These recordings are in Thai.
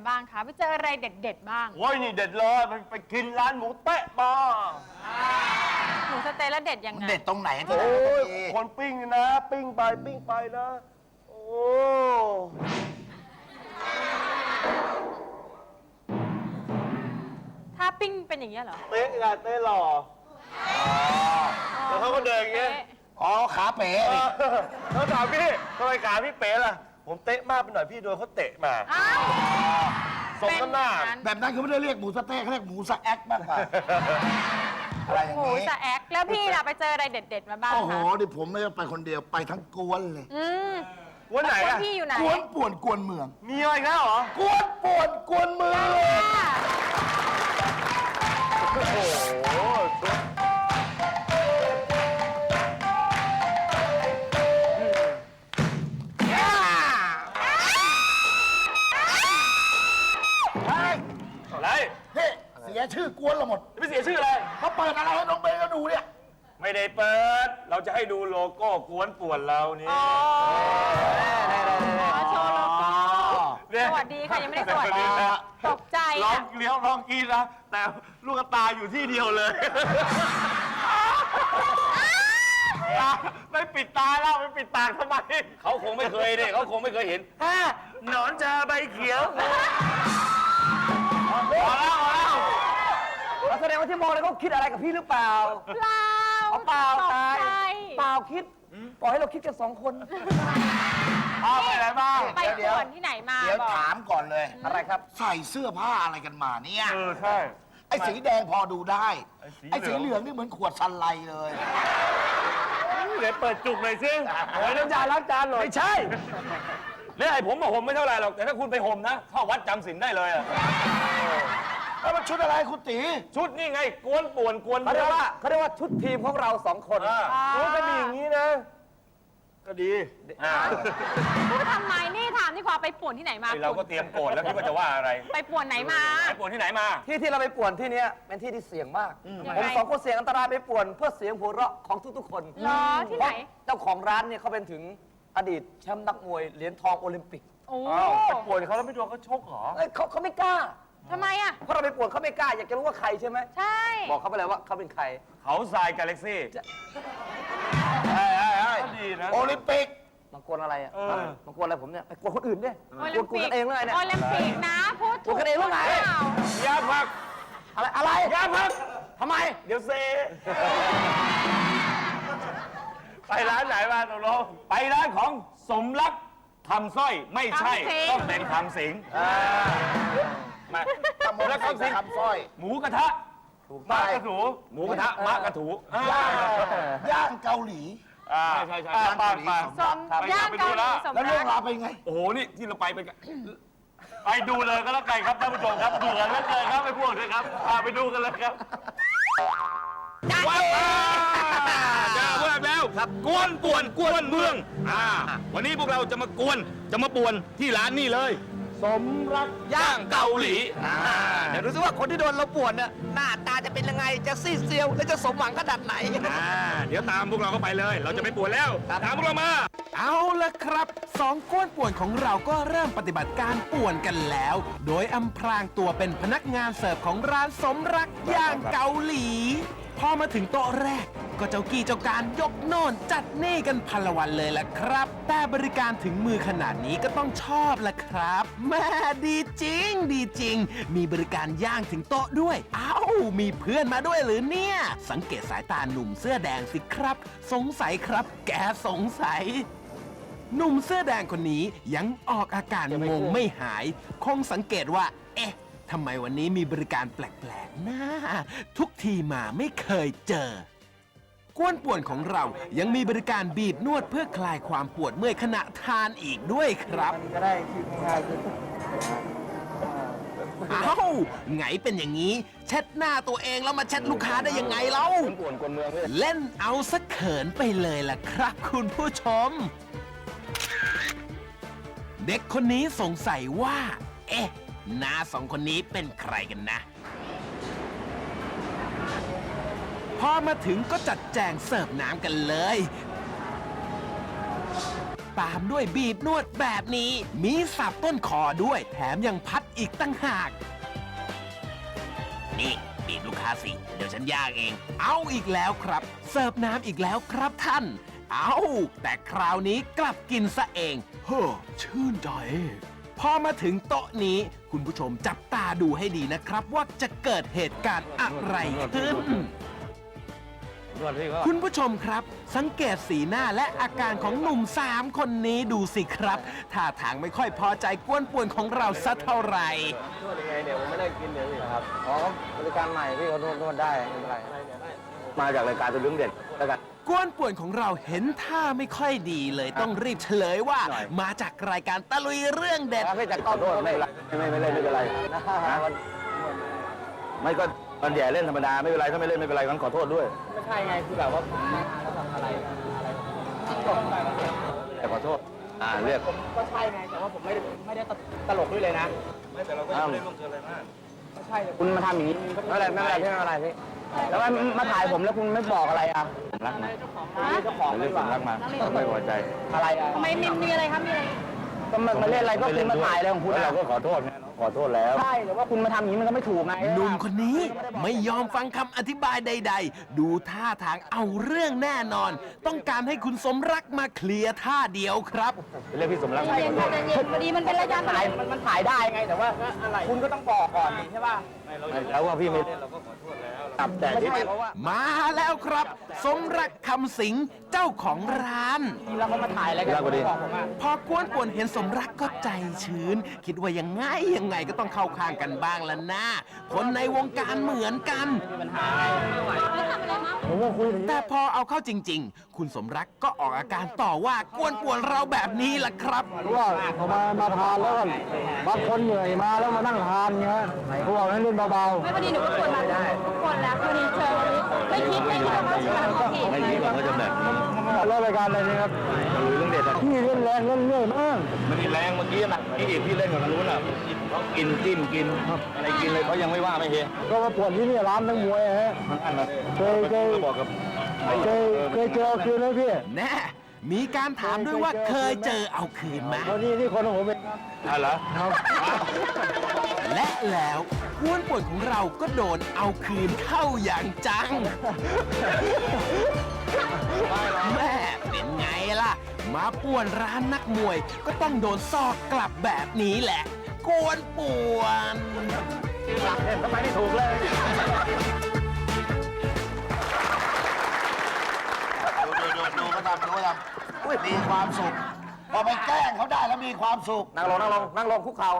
มาบ้างคะ ไปเจออะไรเด็ด ๆ บ้าง โอ้ยนี่เด็ดเลยมันไปกินร้านหมูเต๊ะมาหมูสะเต๊ะแล้วเด็ดยังไง เด็ดตรงไหนที่โอ้ไหนยดีคนปิ้งนี่นะ ปิ้งไปปิ้งไปนะ โอ้ถ้าปิ้งเป็นอย่างเงี้ยเหรอ เต๊ะไงเต๊ะหล่อแล้วเขาก็เดินอย่างเงี้ยเต๊ะอ๋อขาเป๋เอนี่อเขาถามพี่ทำไมขาพี่เป๋ล่ะ ผมเตะมากไปหน่อยพี่โดนเขาเตะมา อ้าว สมน้ำหน้าเป็นอย่งแบบนั้นเขาไม่ได้เรียกหมูสะเต๊ะเขาเรียกหมูสะแอ๊กมากกว่าอะไรอย่างหมูนี้สะแอกแล้วพี่ล่ะไปเจออะไรเด็ด ๆ มาบ้างโอ้โหคะดิผมไม่ได้ไปคนเดียวไปทั้งกวนเลย อืมวันไหนแล้วอะพี่อยู่ไหนกวนป่วนกวนเมือง มีอะไรอีกแล้วเหรอกวนป่วนกวนเมืองค่ะโอ้โห ให้ดูโลโก้กวนป่วนเรานี่อ๋อโชว์โลโก้เนี่ยสวัสดีค่ะ ยังไม่ได้สวัสดีนะตกใจลองอะเลี้ยวลองกินนะ แต่ลูกตาอยู่ที่เดียวเลยตาไม่ปิดตาแล้วไม่ปิดปากทำไมเขาคงไม่เคยเนี่ยเขาคงไม่เคยเห็นฮ่าหนอนจาใบเขียวพอแล้วพอแล้วแสดงว่าที่มองเลยเขาคิดอะไรกับพี่หรือเปล่า เปล่า เอาเปล่าตกตายใจเปล่าคิดปล่อยให้เราคิดกันสองคนเอาไปไหนบ้างไปเดี๋ยวป่วนที่ไหนมาเดี๋ยวบอกถามก่อนเลยอะไรครับ ใส่เสื้อผ้าอะไรกันมาเนี่ยเออใช่ไอ้สีแดงพอดูได้ ไอ้สีไอ้สีเหเหลืลือองงนี่เหมือนขวดซันไลเลยเดี๋ยวเปิดจุกหน่อยสิโอ้ยน้ำยาล้างจานหน่อยไม่ใช่เนี่ยไอ้ผมมาห่มไม่เท่าไหร่หรอกแต่ถ้าคุณไปห่มนะเข้าวัดจำศีลได้เลยอะ แล้วมันชุดอะไรคุณตี ชุดนี่ไงกวนป่วนกวนเขาเรียกว่าเขาเรียกว่าชุดทีมของเราสองคนอ่า โอ้จะมีอย่างนี้นะ ก็ดีอ่าพูดทำไมนี่ถามดีกว่าไปป่วนที่ไหนมาไอ้เราก็เตรียมโกรธแล้วคิดว่าจะว่าอะไรไปป่วนไหนมาไปป่วนที่ไหนมา ที่ที่เราไปป่วนที่เนี้ยเป็นที่ที่เสี่ยงมาก ยังผมไงสองคนเสี่ยงอันตรายไปป่วน เพื่อเสียงหัวเราะของทุกๆคนเหรอที่ไหนเพราะเจ้าของร้านเนี่ยเขาเป็นถึงอดีตแชมป์นักมวยเหรียญทองโอลิมปิกโอ้อ้าวไปป่วนเขาแล้วไม่โดนเขาชกเหรอ เอ้ยเขาเขาไม่กล้า ทำไมอะ เพราะเราไปป่วนเขาไม่กล้าอยากจะรู้ว่าใครใช่ไหมใช่ บอกเขาไปเลยว่าเขาเป็นใคร เขาทรายกาแล็กซี่ก็ดีนะ โอลิมปิก มากวนอะไรอะเออ มากวนอะไรผมเนี่ยไปกวนคนอื่นดิโอกลิวนมกวนปิกกันเองเลยเนี่ย โอลิมปิกนะพูดถูกวนกันเองหรือไงเปล่ายาพักอะไรอะไรยาพักทำไม เดี๋ยวเซ ไปร้านไหนมาตกลงไปร้านของสมรักทำสร้อยไม่ใช่ ต้องเป็นคำสิง มาทำแล้วคำสิงคำสร้อย หมูกระทะมากระถูหมูกระทะมะกระถูย่างย่างเกาหลี อ่าใช่ใช่อ่าใช่ไปไปสมครับย่างไปเกาดูหลีละสมแล้วรัเรื่องกราวเป็นไง โอ้โหนี่ที่เราไปไปกันไปดูเลยก็แล้วกันครับท่านผู้ชมครับเบื่อเหลือเกินครับไปพวกเลยครับอ่าไปดูกันเลยครับว้าวจ้าเวิร์กแล้วกวนป่วนกวนเมืองอ่าวันนี้พวกเราจะมากวนจะมาป่วนที่ร้านนี่เลย สมรักย่างเกาหลีอ่าเดี๋ยวดูซิว่าคนที่โดนเราป่วนเนี่ยหน้าตาจะเป็นยังไงจะซีดเซียว และจะสมหวังขนาดไหน อ่าเดี๋ยวตามพวกเราเข้าไปเลย เราจะไปป่วนแล้วตามพวกเรามา เอาละครับสองก้วนป่วนของเราก็เริ่มปฏิบัติการป่วนกันแล้ว โดยอำพรางตัวเป็นพนักงานเสิร์ฟของร้านสมรักย่างเกาหลี พอมาถึงโต๊ะแรก ก็เจ้ากี้เจ้าการยกโน่นจัดนี่กันพลวันเลยล่ะครับ แต่บริการถึงมือขนาดนี้ก็ต้องชอบล่ะครับแม่ดีจริง ดีจริง มีบริการย่างถึงโต๊ะด้วย เอ้า มีเพื่อนมาด้วยหรือเนี่ย สังเกตสายตาหนุ่มเสื้อแดงสิครับ สงสัยครับ แกสงสัยหนุ่มเสื้อแดงคนนี้ยังออกอาการงงไม่หาย คงสังเกตว่า เอ๊ะ ทำไมวันนี้มีบริการแปลกๆนะทุกทีมาไม่เคยเจอ กวนป่วนของเรายังมีบริการบีบนวดเพื่อคลายความปวดเมื่อยขณะทานอีกด้วยครับก็ได้ที่ง่ายคือเอ้าไงเป็นอย่างนี้เช็ดหน้าตัวเองแล้วมาเช็ดลูกค้าได้ยังไงเล่าป่วนกวนเมืองเลยเล่นเอาสักเขินไปเลยล่ะครับคุณผู้ชม เด็กคนนี้สงสัยว่า เอ๊ะ น้าสองคนนี้เป็นใครกันนะ พอมาถึงก็จัดแจงเสิร์ฟน้ำกันเลย ตามด้วยบีบนวดแบบนี้ มีสับต้นคอด้วย แถมยังพัดอีกตั้งหาก นี่บีบลูกค้าสิ เดี๋ยวฉันย่างเอง เอาอีกแล้วครับ เสิร์ฟน้ำอีกแล้วครับท่าน เอาแต่คราวนี้กลับกินซะเอง เฮ้อชื่นใจ พอมาถึงโต๊ะนี้ คุณผู้ชมจับตาดูให้ดีนะครับ ว่าจะเกิดเหตุการณ์อะไรขึ้นคุณผู้ชมครับ สังเกตสีหน้าและอาการของหนุ่มสามคนนี้ดูสิครับท่าทางไม่ค่อยพอใจกวนป่วนของเราสักเท่าไหร่บริการใหม่พี่เขานวดได้ไม่เป็นไร มาจากรายการตัวเรื่องเด็ดแล้วกัน กวนป่วนของเราเห็นท่าไม่ค่อยดีเลยต้องรีบเฉลยว่า หน่อย มาจากรายการตะลุยเรื่องเด็ดพี่จะขอโทษไม่เป็นไรไม่ไม่ไม่เล่นไม่เป็นไรนะไม่ก็มันแย่เล่นธรรมดาไม่เป็นไรถ้าไม่เล่นไม่เป็นไรงั้นขอโทษด้วยไม่ใช่ไงคือแบบว่าผมมาแล้วแบบอะไรอะไรแต่ขอโทษ อ่าเรียกก็ใช่ไงแต่ว่าผมไม่ได้ไม่ได้ตลกด้วยเลยนะ ไม่แต่เราก็ไม่ได้ลงเจออะไรมาก ก็ใช่คุณมาทำอย่างนี้ไม่เป็นไรไม่เป็นไรพี่ไม่เป็นไรพี่ แล้วมาถ่ายผมแล้วคุณไม่บอกอะไรอะผมรักนะเจ้าของเรื่องผมรักมาไม่พอใจอะไรอะทำไมมีมีอะไรคะมีอะไรก็มามาเล่นอะไรก็คุณมาถ่ายอะไรของคุณแล้วอะเราก็ขอโทษไงขอโทษแล้ว ใช่แต่ว่าคุณมาทำอย่างนี้มันก็ไม่ถูกไงหนุ่มคนนี้ไม่ยอมฟังคำอธิบายใด ๆ ดูท่าทางเอาเรื่องแน่นอน ต้องการให้คุณสมรักมาเคลียร์ท่าเดียวครับ เรียกพี่สมรักมาเย็นขอค่ะโทษเย็นพอดีมันเป็นรายการถ่ายมันมันถ่ายได้ไงแต่ว่าคุณก็ต้องบอกก่อนดิใช่ป่ะแล้วว่าพี่ไม่เล่นเราก็ขอโทษแล้ว ตับแต่ไม่ที่ใช่เพราะว่ามาแล้วครับ สมรักคำสิงเจ้าของร้านทีเราก็มาถ่ายอะไรกันบอกผมอะพอกวนป่วนเห็นสมรักก็ใจชื้น คิดว่ายังไงยังไงก็ต้องเข้าข้างกันบ้างละนะคนในวงการเหมือนกันผมว่าคุยแต่พอเอาเข้าจริง ๆ คุณสมรักก็ออกอาการต่อว่ากวนป่วนเราแบบนี้ล่ะครับ ว่าพอมามาทานแล้วก็บางคนเหนื่อยมาแล้วมานั่งทานเงี้ยเขาบอกให้เล่นเบาไม่พอดีหนูก็ควรมาทุกคนแล้วพอดีเจอไม่คิดไม่คิดว่าเขาจะมาขอผิดไม่คิดว่าเขาจะแบบนี้ๆแล้วรายการอะไรนี่ครับเราเรื่องเด็ดอะพี่เล่นแรงเล่นเรื่อยมากมันมีแรงเมื่อกี้นะพี่เอกพี่เล่นกับคนนู้นอะเขากินจิ้มกินอะไรกินเลยเขายังไม่ว่าไม่เฮก็มาปวดที่นี่ร้านทั้งมวยฮะเคยเคยบอกกับเคยเคยเจอเอาคืนไหมพี่แน่มีการถามด้วยว่าเคยเจอเอาคืนไหมวันนี้นี่คนของผมเองอะเหรอ และแล้วกวนป่วนของเราก็โดนเอาคืนเข้าอย่างจัง แม่เป็นไงล่ะ มาป่วนร้านนักมวย ก็ต้องโดนซอกกลับแบบนี้แหละ กวนป่วนทำไมไม่ถูกเลย ดูดูดูก็ทำดูก็ทำอุ้ยมีความสุขพอไปแกล้งเขาได้แล้วมีความสุขนั่งลงนั่งลงนั่งลงคุกเข่า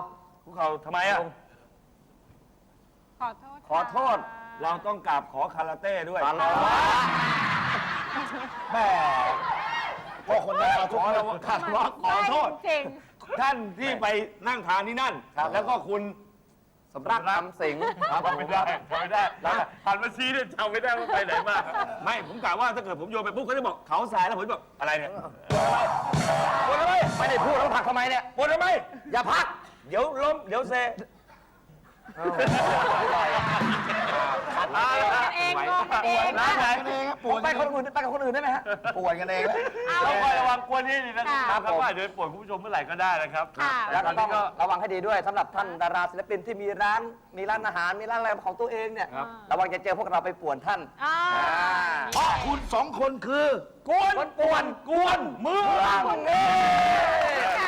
พวกเขาทำไมอะ ขอโทษขอโทษ เราต้องกราบขอคาราเต้ด้วยแม่พวกคนนั้นเอาทุขกอคนเราขอขอโทษ จริงท่านที่ไปนั่งทานที่นั่น แล้วก็คุณสำรักคำสิงจำไม่ได้จำไม่ได้หันมาชี้เนี่ยจำไม่ได้ว่าไปไหนมา ไม่ ผมกะว่าถ้าเกิดผมโยนไปปุ๊บเขาจะบอกเขาสายแล้วผมจะบอกอะไรเนี่ยปวดทำไมไม่ได้พูดแล้วผลักทำไมเนี่ยปวดทำไม อย่าพัก เดี๋ยวล้ม เดี๋ยวเซเองงงเองร้านไหนนะกันเองครับปวดไปคนอื่นไปกับคนอื่นได้ไหมฮะปวดกันเองแล้ว ต้องคอยระวังกวนนี่ดีนะคค่ะรับครับว่าเดี๋ยวปวดคุณผู้ชมเมื่อไหร่ก็ได้นะครับค่ะ แล้วก็ต้องระวังให้ดีด้วยสำหรับท่านดาราศิลปินที่มีร้านมีร้านอาหารมีร้านอะไรของตัวเองเนี่ยครับ ระวังจะเจอพวกเราไปป่วนท่านอ่าเพราะคุณสองคนคือ กวนป่วนกวนมือเ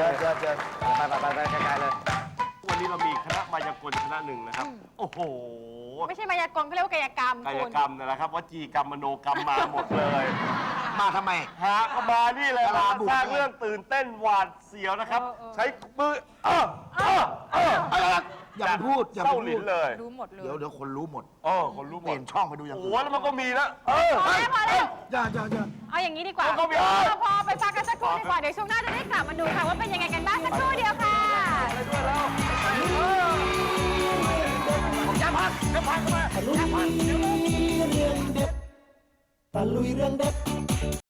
ชิญเชิญเชิญไปไปไปไปไกลๆเลยวันนี้เรามีคณะมายากลคณะหนึ่งนะครับ โอ้โหไม่ใช่มายากลเขาเรียกว่ากายกรรมกายคุณ กรรมนนแหละครับวจีกรรมมโนกรรมมาหมดเลยมาทำไมหาก็มานี่เลยดารามาบุกสร้างเรื่องตื่นเต้นหวาดเสียวนะครับ เออเออ ใช้มือเออเออเออเออ อย่าไปพูดอย่าไปเศร้าพูหลิดนเลยรู้หมดเลยเดี๋ยวเดี๋ยวคนรู้หมดเออคนรู้หเปมลี่ดยนช่องไปดูอย่างโอ้อื่โหนแล้วมันก็มีแล้วเออ พอแล้วพอแล้วอย่าอย่าอย่า เอาอย่างนี้ดีกว่าแล้วก็มีเออพอไปพักกันสักครู่ดีกว่าเดี๋ยวช่วงหน้าจะได้กลับมาดูค่ะว่าเป็นยังไงกันบ้างสักครู่เดียวค่ะตะลุยเรื่องเด็ด